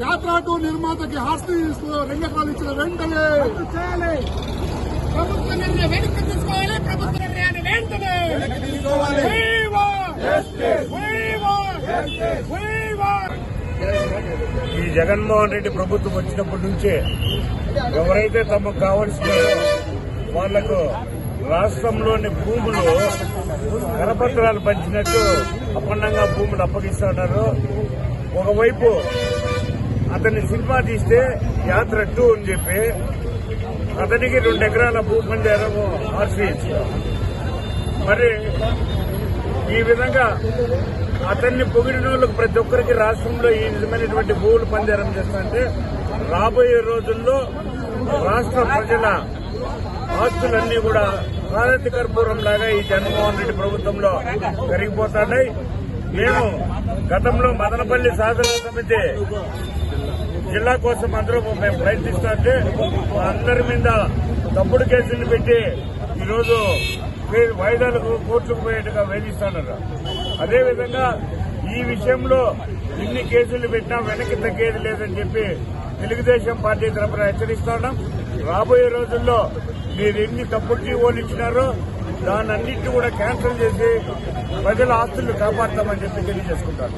యాత్ర టూ నిర్మాతకి ఆస్తి రెండు ఎకరాలు ఇచ్చిన వెంటనే. ప్రభుత్వ నిర్ణయం వెనక్కి తీసుకోవాలి. ప్రభుత్వ నిర్ణయాన్ని ఈ జగన్మోహన్ రెడ్డి ప్రభుత్వం వచ్చినప్పటి నుంచే ఎవరైతే తమకు కావలసినారో వాళ్ళకు రాష్ట్రంలోని భూములు కరపత్రాలు పంచినట్టు అపన్నంగా భూములు అప్పగిస్తున్నారు ఒకవైపు అతన్ని సినిమా తీస్తే యాత్ర టూ అని చెప్పి అతనికి రెండు ఎకరాల భూ పంజారము ఆర్సీ మరి ఈ విధంగా అతన్ని పొగిడిన వాళ్ళకు ప్రతి ఒక్కరికి రాష్ట్రంలో ఈ విధమైనటువంటి భూములు పంజారం చేస్తుంటే రాబోయే రోజుల్లో రాష్ట్ర ప్రజల ఆస్తులన్నీ కూడా భారతి కర్పూరం లాగా ఈ జగన్మోహన్ రెడ్డి ప్రభుత్వంలో పెరిగిపోతున్నాయి. మేము గతంలో మదనపల్లి సాధన సమితి జిల్లా కోసం అందరూ మేము ప్రయత్నిస్తుంటే అందరి మీద తప్పుడు కేసులు పెట్టి ఈరోజు వాయిదాలకు కోర్టుకు పోయేట్టుగా వేధిస్తున్నారు. అదేవిధంగా ఈ విషయంలో ఇన్ని కేసులు పెట్టినా వెనక్కి తగ్గేది లేదని చెప్పి తెలుగుదేశం పార్టీ తరఫున హెచ్చరిస్తున్నాం రాబోయే రోజుల్లో మీరు ఎన్ని తప్పుడు జీవోలు ఇచ్చినారో దాన్ని కూడా క్యాన్సిల్ చేసి ప్రజల ఆస్తులు కాపాడతామని చెప్పి తెలియజేసుకుంటారు